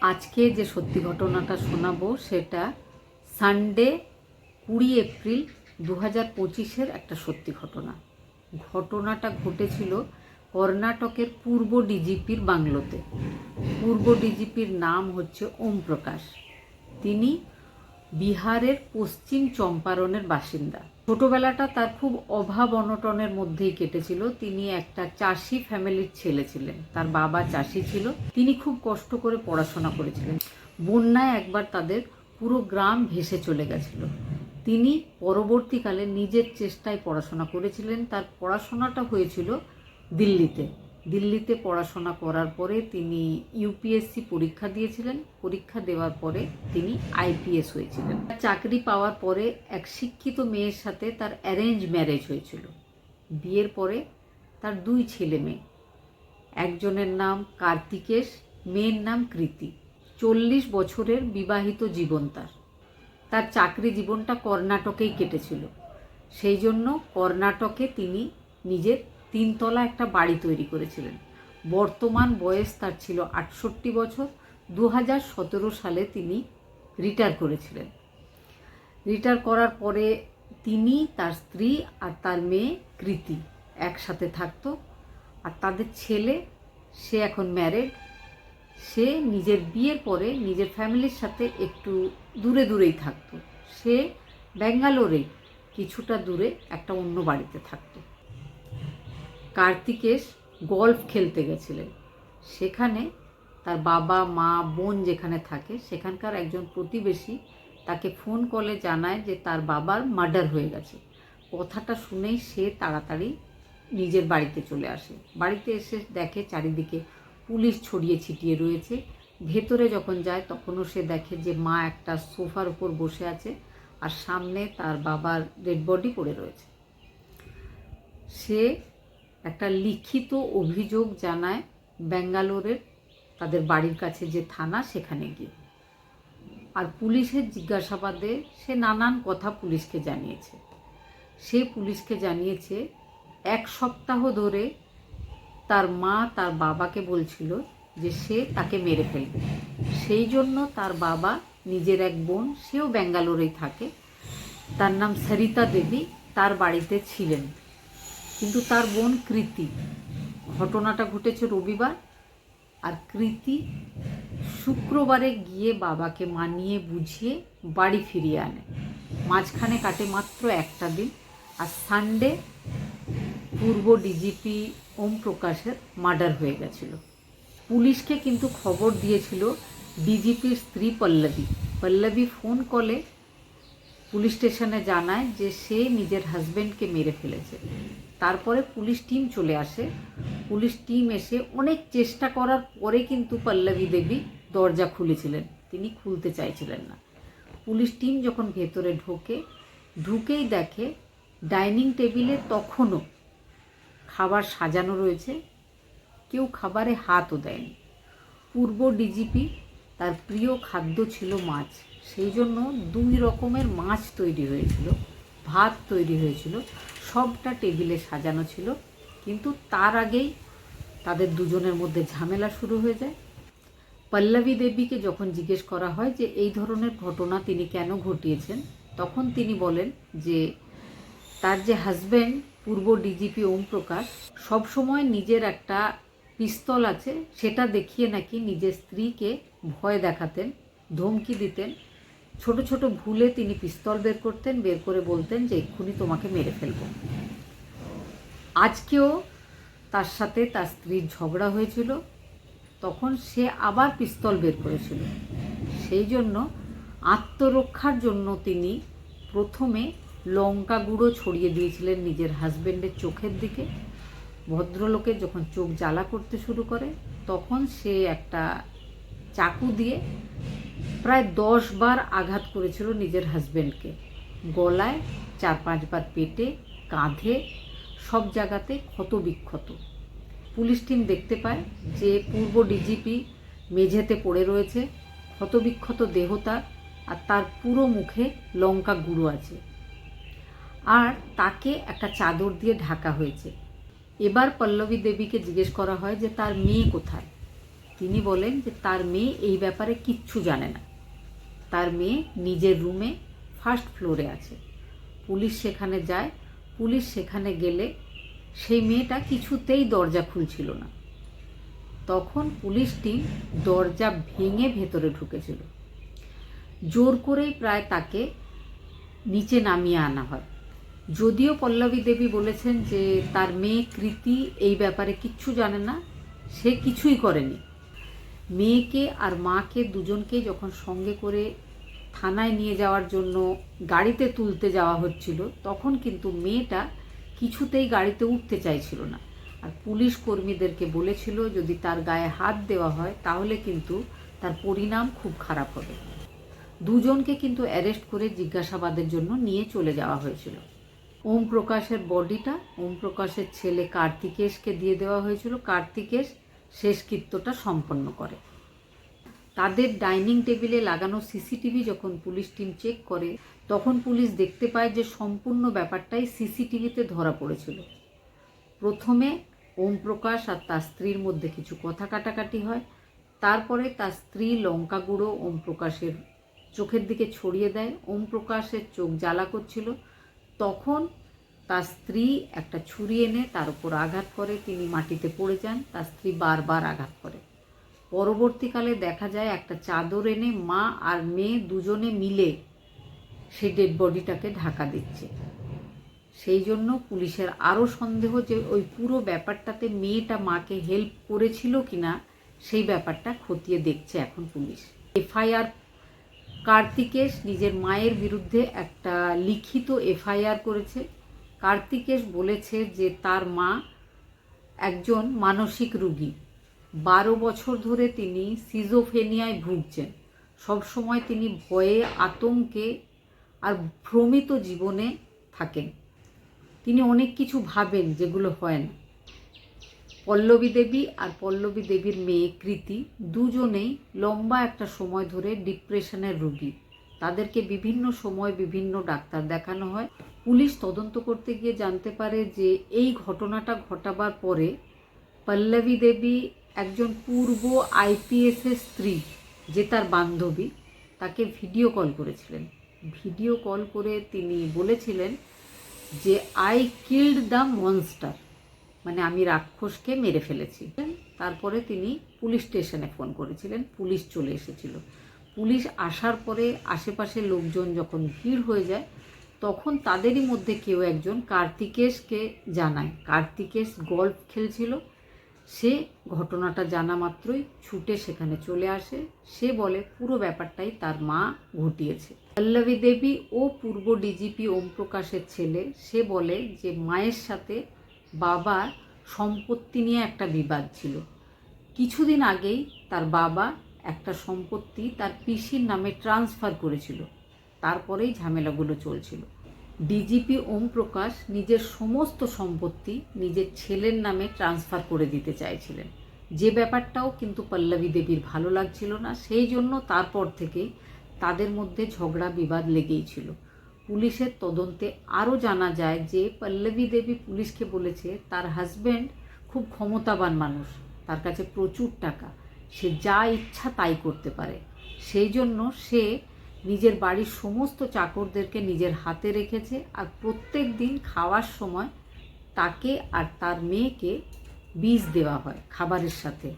আজকে যে সত্যি ঘটনাটা শোনাবো সেটা সানডে কুড়ি এপ্রিল দু হাজার পঁচিশের একটা সত্যি ঘটনা। ঘটনাটা ঘটেছিল কর্ণাটকের পূর্ব ডিজিপির বাংলোতে। পূর্ব ডিজিপির নাম হচ্ছে ওম প্রকাশ তিনি বিহারের পশ্চিম চম্পারণের বাসিন্দা। ছোটবেলাটা তার খুব অভাব অনটনের মধ্যেই কেটেছিল। তিনি একটা চাষি ফ্যামিলির ছেলে ছিলেন। তার বাবা চাষি ছিল। তিনি খুব কষ্ট করে পড়াশোনা করেছিলেন। বন্যায় একবার তাদের পুরো গ্রাম ভেসে চলে গেছিল। তিনি পরবর্তীকালে নিজের চেষ্টায় পড়াশোনা করেছিলেন। তার পড়াশোনাটা হয়েছিল দিল্লিতে। দিল্লিতে পড়াশোনা করার পরে তিনি ইউপিএসসি পরীক্ষা দিয়েছিলেন। পরীক্ষা দেওয়ার পরে তিনি আইপিএস হয়েছিলেন। চাকরি পাওয়ার পরে এক শিক্ষিত মেয়ের সাথে তার অ্যারেঞ্জ ম্যারেজ হয়েছিল। বিয়ের পরে তার দুই ছেলে মেয়ে। একজনের নাম কার্তিকেশ, মেয়ের নাম কৃতি। চল্লিশ বছরের বিবাহিত জীবন তার। তার চাকরি জীবনটা কর্ণাটকেই কেটেছিল। সেই জন্য কর্ণাটকে তিনি নিজের তিনতলা একটা বাড়ি তৈরি করেছিলেন। বর্তমান বয়স তার ছিল আটষট্টি বছর। দু হাজার সতেরো সালে তিনি রিটায়ার করেছিলেন। রিটায়ার করার পরে তিনি তার স্ত্রী আর তার মেয়ে কৃতি একসাথে থাকতো। আর তাদের ছেলে, সে এখন ম্যারেড। সে নিজের বিয়ের পরে নিজের ফ্যামিলির সাথে একটু দূরে দূরেই থাকতো। সে ব্যাঙ্গালোরে কিছুটা দূরে একটা অন্য বাড়িতে থাকতো। কার্তিকেশ গল্ফ খেলতে গেছিলেন। সেখানে তার বাবা, মা, বোন যেখানে থাকে, সেখানকার একজন প্রতিবেশী তাকে ফোন কলে জানায় যে তার বাবার মার্ডার হয়ে গেছে। কথাটা শুনেই সে তাড়াতাড়ি নিজের বাড়িতে চলে আসে। বাড়িতে এসে দেখে চারিদিকে পুলিশ ছড়িয়ে ছিটিয়ে রয়েছে। ভেতরে যখন যায় তখনও সে দেখে যে মা একটা সোফার উপর বসে আছে আর সামনে তার বাবার ডেড বডি পড়ে রয়েছে। সে একটা লিখিত অভিযোগ জানায় ব্যাঙ্গালোরের তাদের বাড়ির কাছে যে থানা, সেখানে গিয়ে। আর পুলিশের জিজ্ঞাসাবাদে সে নানান কথা পুলিশকে জানিয়েছে। সে পুলিশকে জানিয়েছে, এক সপ্তাহ ধরে তার মা তার বাবাকে বলছিল যে সে তাকে মেরে ফেলবে। সেই জন্য তার বাবা নিজের এক বোন, সেও ব্যাঙ্গালোরেই থাকে। তার নাম সরিতা দেবী, তার বাড়িতে ছিলেন। কিন্তু তার বোন কৃতি। ঘটনাটা ঘটেছে রবিবার, আর কৃতি শুক্রবারে গিয়ে বাবাকে মানিয়ে বুঝিয়ে বাড়ি ফিরিয়ে আনে। মাঝখানে কাটে মাত্র একটা দিন, আর সানডে পূর্ব ডিজিপি ওম প্রকাশের মার্ডার হয়ে গেছিল। পুলিশকে কিন্তু খবর দিয়েছিল ডিজিপির স্ত্রী পল্লবী। পল্লবী ফোন কলে পুলিশ স্টেশনে জানায় যে সে নিজের হাজব্যান্ডকে মেরে ফেলেছে। তারপরে পুলিশ টিম চলে আসে। পুলিশ টিম এসে অনেক চেষ্টা করার পরে কিন্তু পল্লবী দেবী দরজা খুলেছিলেন। তিনি খুলতে চাইছিলেন না। পুলিশ টিম যখন ভেতরে ঢোকে, ঢুকেই দেখে ডাইনিং টেবিলে তখনও খাবার সাজানো রয়েছে। কেউ খাবারে হাতও দেয়নি। পূর্ব ডিজিপি তার প্রিয় খাদ্য ছিল মাছ। সেই জন্য দুই রকমের মাছ তৈরি হয়েছিল, ভাত তৈরি হয়েছিল, সবটা টেবিলে সাজানো ছিল, কিন্তু তার আগেই তাদের দুজনের মধ্যে ঝামেলা শুরু হয়ে যায়। পল্লবী দেবীকে যখন জিজ্ঞেস করা হয় যে এই ধরনের ঘটনা তিনি কেন ঘটিয়েছেন, তখন তিনি বলেন যে তার যে হাজব্যান্ড পূর্ব ডিজিপি ওম প্রকাশ সবসময় নিজের একটা পিস্তল আছে, সেটা দেখিয়ে নাকি নিজের স্ত্রীকে ভয় দেখাতেন, ধমকি দিতেন ছোট ছোট ভুলে তিনি পিস্তল বের করতেন, বের করে বলতেন যে এক্ষুনি তোমাকে মেরে ফেলব। আজকেও তার সাথে তার স্ত্রীর ঝগড়া হয়েছিল, তখন সে আবার পিস্তল বের করেছিল। সেই জন্য আত্মরক্ষার জন্য তিনি প্রথমে লঙ্কা গুঁড়ো ছড়িয়ে দিয়েছিলেন নিজের হাজবেন্ডের চোখের দিকে। ভদ্রলোকের যখন চোখ জ্বালা করতে শুরু করে, তখন সে একটা চাকু দিয়ে প্রায় দশ বার আঘাত করেছিল নিজের হাজব্যান্ডকে গলায় চার পাঁচবার পেটে, কাঁধে, সব জায়গাতে ক্ষত বিক্ষত। পুলিশ টিম দেখতে পায় যে পূর্ব ডিজিপি মেঝেতে পড়ে রয়েছে ক্ষতবিক্ষত দেহ তার, আর তার পুরো মুখে লঙ্কা গুঁড়ো আছে। আর তাকে একটা চাদর দিয়ে ঢাকা হয়েছে। এবার পল্লবী দেবীকে জিজ্ঞেস করা হয় যে তার মেয়ে কোথায়? তিনি বলেন যে তার মেয়ে এই ব্যাপারে কিচ্ছু জানে না। তার মেয়ে নিজের রুমে ফার্স্ট ফ্লোরে আছে। পুলিশ সেখানে যায়, পুলিশ সেখানে গেলে সেই মেয়েটা কিছুতেই দরজা খুলছিল না। তখন পুলিশ টিম দরজা ভেঙে ভেতরে ঢুকেছিল। জোর করেই প্রায় তাকে নিচে নামিয়ে আনা হয়। যদিও পল্লবী দেবী বলেছেন যে তার মেয়ে কৃতি এই ব্যাপারে কিচ্ছু জানে না, সে কিছুই করেনি। মেয়েকে আর মাকে দুজনকে যখন সঙ্গে করে থানায় নিয়ে যাওয়ার জন্য গাড়িতে তুলতে যাওয়া হচ্ছিল, তখন কিন্তু মেয়েটা কিছুতেই গাড়িতে উঠতে চাইছিল না। আর পুলিশ কর্মীদেরকে বলেছিল, যদি তার গায়ে হাত দেওয়া হয়, তাহলে কিন্তু তার পরিণাম খুব খারাপ হবে। দুজনকে কিন্তু অ্যারেস্ট করে জিজ্ঞাসাবাদের জন্য নিয়ে চলে যাওয়া হয়েছিল। ওম প্রকাশের বডিটা ওম প্রকাশের ছেলে কার্তিকেশকে দিয়ে দেওয়া হয়েছিল। কার্তিকেশ শেষকৃত্যটা সম্পন্ন করে। তাদের ডাইনিং টেবিলে লাগানো সিসিটিভি যখন পুলিশ টিম চেক করে, তখন পুলিশ দেখতে পায় যে সম্পূর্ণ ব্যাপারটাই সিসিটিভিতে ধরা পড়েছিল। প্রথমে ওম প্রকাশ আর তার স্ত্রীর মধ্যে কিছু কথা কাটাকাটি হয়। তারপরে তার স্ত্রী লঙ্কা গুঁড়ো ওম প্রকাশের চোখের দিকে ছড়িয়ে দেয়। ওম প্রকাশের চোখ জ্বালা করছিল। তখন তার স্ত্রী একটা ছুরি এনে তার উপর আঘাত করে, তিনি মাটিতে পড়ে যান, তার স্ত্রী বারবার আঘাত করে। পরবর্তীকালে দেখা যায় একটা চাদর এনে মা আর মেয়ে দুজনে মিলে সেই ডেড বডিটাকে ঢাকা দিচ্ছে। সেই জন্য পুলিশের আরও সন্দেহ যে ওই পুরো ব্যাপারটাতে মেয়েটা মাকে হেল্প করেছিল কি না সেই ব্যাপারটা খতিয়ে দেখছে এখন পুলিশ। এফআইআর কার্তিকেশ নিজের মায়ের বিরুদ্ধে একটা লিখিত এফআইআর করেছে। কার্তিকেশ বলেছে যে তার মা একজন মানসিক রুগী। বারো বছর ধরে তিনি সিজোফেনিয়ায় ভুগছেন। সবসময় তিনি ভয়ে, আতঙ্কে আর ভ্রমিত জীবনে থাকেন। তিনি অনেক কিছু ভাবেন যেগুলো হয় না। পল্লবী দেবী আর পল্লবী দেবীর মেয়ে কৃতি দুজনেই লম্বা একটা সময় ধরে ডিপ্রেশনের রুগী। তাদেরকে বিভিন্ন সময় বিভিন্ন ডাক্তার দেখানো হয়। পুলিশ তদন্ত করতে গিয়ে জানতে পারে যে এই ঘটনাটা ঘটাবার পরে পল্লবী দেবী একজন পূর্ব আইপিএসের স্ত্রী, যে তার বান্ধবী, তাকে ভিডিও কল করেছিলেন। ভিডিও কল করে তিনি বলেছিলেন যে আই কিল্ড দ্য মনস্টার মানে আমি রাক্ষসকে মেরে ফেলেছি। তারপরে তিনি পুলিশ স্টেশনে ফোন করেছিলেন, পুলিশ চলে এসেছিল। পুলিশ আসার পরে আশেপাশের লোকজন যখন ভিড় হয়ে যায় তখন তাদেরই মধ্যে কেউ একজন কার্তিকেশকে জানায়। কার্তিকেশ গল্ফ খেলছিল। সে ঘটনাটা জানা মাত্রই ছুটে সেখানে চলে আসে। সে বলে, পুরো ব্যাপারটাই তার মা ঘটিয়েছে। পল্লবী দেবী ও পূর্ব ডিজিপি ওম প্রকাশের ছেলে, সে বলে যে, মায়ের সাথে বাবার সম্পত্তি নিয়ে একটা বিবাদ ছিল। কিছুদিন আগেই তার বাবা একটা সম্পত্তি তার পিসির নামে ট্রান্সফার করেছিল। তারপরেই ঝামেলাগুলো চলছিল। ডিজিপি ওম প্রকাশ নিজের সমস্ত সম্পত্তি নিজের ছেলের নামে ট্রান্সফার করে দিতে চাইছিলেন। যে ব্যাপারটাও কিন্তু পল্লবী দেবীর ভালো লাগছিল না, সেই জন্য তারপর থেকেই তাদের মধ্যে ঝগড়া বিবাদ লেগেই ছিল। পুলিশের তদন্তে আরও জানা যায় যে পল্লবী দেবী পুলিশকে বলেছে, তার হাজব্যান্ড খুব ক্ষমতাবান মানুষ, তার কাছে প্রচুর টাকা, সে যা ইচ্ছা তাই করতে পারে। সেই জন্য সে নিজের বাড়ির সমস্ত চাকরদেরকে নিজের হাতে রেখেছে আর প্রত্যেক দিন খাওয়ার সময় তাকে আর তার মেয়েকে বীজ দেওয়া হয় খাবারের সাথে।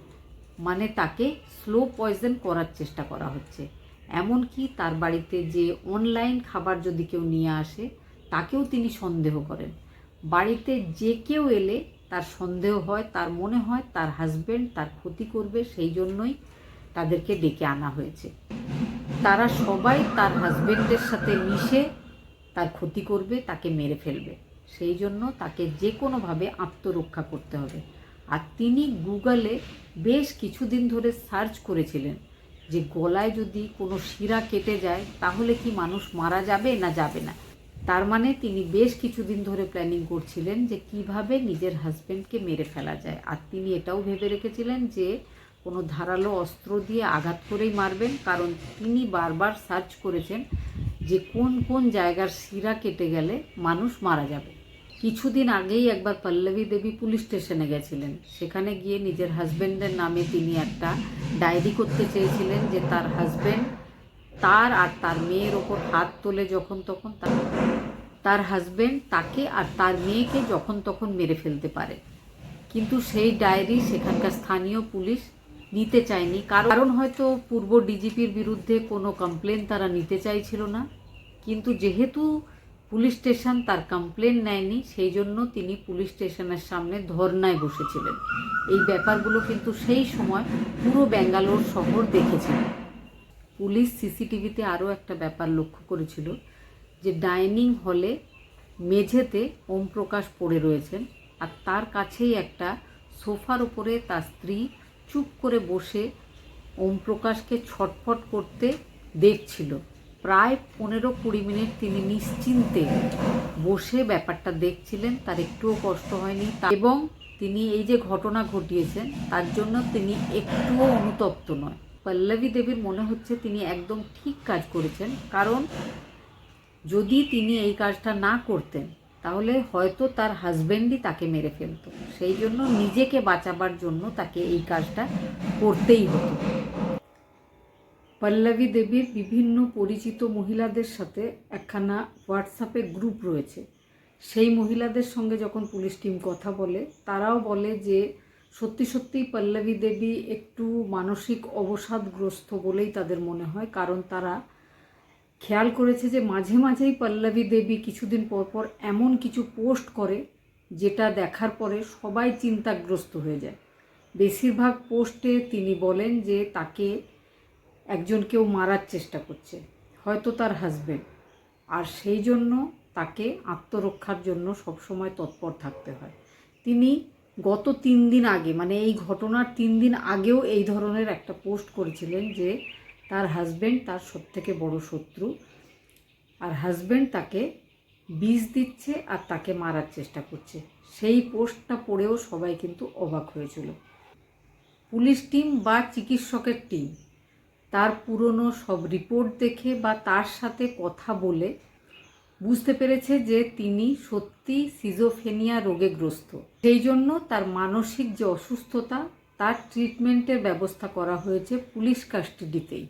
মানে তাকে স্লো পয়জন করার চেষ্টা করা হচ্ছে। এমনকি তার বাড়িতে যে অনলাইন খাবার যদি কেউ নিয়ে আসে, তাকেও তিনি সন্দেহ করেন। বাড়িতে যে কেউ এলে তার সন্দেহ হয়, তার মনে হয় তার হাজব্যান্ড তার ক্ষতি করবে, সেই জন্যই তাদেরকে ডেকে আনা হয়েছে। তারা সবাই তার হাজবেন্ডের সাথে মিশে তার ক্ষতি করবে, তাকে মেরে ফেলবে। সেই জন্য তাকে যে কোনোভাবে আত্মরক্ষা করতে হবে। আর তিনি গুগলে বেশ কিছুদিন ধরে সার্চ করেছিলেন যে গলায় যদি কোনো শিরা কেটে যায়, তাহলে কি মানুষ মারা যাবে না যাবে না? তার মানে তিনি বেশ কিছুদিন ধরে প্ল্যানিং করছিলেন যে কীভাবে নিজের হাজবেন্ডকে মেরে ফেলা যায়। আর তিনি এটাও ভেবে রেখেছিলেন যে কোনো ধারালো অস্ত্র দিয়ে আঘাত করেই মারবেন, কারণ তিনি বারবার সার্চ করেছেন যে কোন কোন জায়গার শিরা কেটে গেলে মানুষ মারা যাবে। কিছুদিন আগেই একবার পল্লবী দেবী পুলিশ স্টেশনে গেছিলেন। সেখানে গিয়ে নিজের হাজবেন্ডের নামে তিনি একটা ডায়েরি করতে চেয়েছিলেন যে তার হাজবেন্ড তার আর তার মেয়ের ওপর হাত তোলে যখন তখন তার তার হাজবেন্ড তাকে আর তার মেয়েকে যখন তখন মেরে ফেলতে পারে। কিন্তু সেই ডায়েরি সেখানকার স্থানীয় পুলিশ নিতে চায়নি। কারণ হয়তো পূর্ব ডিজিপির বিরুদ্ধে কোনো কমপ্লেন তারা নিতে চাইছিল না। কিন্তু যেহেতু পুলিশ স্টেশন তার কমপ্লেন নেয়নি, সেই জন্য তিনি পুলিশ স্টেশনের সামনে ধর্নায় বসেছিলেন। এই ব্যাপারগুলো কিন্তু সেই সময় পুরো ব্যাঙ্গালোর শহর দেখেছিল। পুলিশ সিসিটিভিতে আরও একটা ব্যাপার লক্ষ্য করেছিল যে ডাইনিং হলে মেঝেতে ওম প্রকাশ পড়ে রয়েছেন আর তার কাছেই একটা সোফার উপরে তার স্ত্রী চুপ করে বসে ওম প্রকাশকে ছটফট করতে দেখছিল। প্রায় পনেরো কুড়ি মিনিট তিনি নিশ্চিন্তে বসে ব্যাপারটা দেখছিলেন, তার একটুও কষ্ট হয়নি এবং তিনি এই যে ঘটনা ঘটিয়েছেন, তার জন্য তিনি একটুও অনুতপ্ত নয়। পল্লবী দেবীর মনে হচ্ছে তিনি একদম ঠিক কাজ করেছেন, কারণ যদি তিনি এই কাজটা না করতেন তাহলে হয়তো তার হাজব্যান্ডই তাকে মেরে ফেলতো। সেই জন্য নিজেকে বাঁচাবার জন্য তাকে এই কাজটা করতেই হতো। পল্লবী দেবীর বিভিন্ন পরিচিত মহিলাদের সাথে একখানা হোয়াটসঅ্যাপে গ্রুপ রয়েছে। সেই মহিলাদের সঙ্গে যখন পুলিশ টিম কথা বলে, তারাও বলে যে, সত্যি সত্যিই পল্লবী দেবী একটু মানসিক অবসাদগ্রস্ত বলেই তাদের মনে হয়, কারণ তারা খেয়াল করেছে যে মাঝে মাঝেই পল্লবী দেবী কিছুদিন পর পর এমন কিছু পোস্ট করে যেটা দেখার পরে সবাই চিন্তাগ্রস্ত হয়ে যায়। বেশিরভাগ পোস্টে তিনি বলেন যে তাকে একজন কেউ মারার চেষ্টা করছে, হয়তো তার হাজবেন্ড আর সেই জন্য তাকে আত্মরক্ষার জন্য সবসময় তৎপর থাকতে হয়। তিনি গত তিন দিন আগে মানে এই ঘটনার তিন দিন আগেও এই ধরনের একটা পোস্ট করেছিলেন যে তার হাজব্যান্ড তার সবথেকে বড় শত্রু। আর হাজবেন্ড তাকে বিষ দিচ্ছে আর তাকে মারার চেষ্টা করছে। সেই পোস্টটা পড়েও সবাই কিন্তু অবাক হয়েছিল। পুলিশ টিম বা চিকিৎসকের টিম তার পুরনো সব রিপোর্ট দেখে বা তার সাথে কথা বলে বুঝতে পেরেছে যে তিনি সত্যি সিজোফেনিয়া রোগে গ্রস্ত। সেই জন্য তার মানসিক যে অসুস্থতা, তার ট্রিটমেন্টের ব্যবস্থা করা হয়েছে পুলিশ কাস্টাডিতেই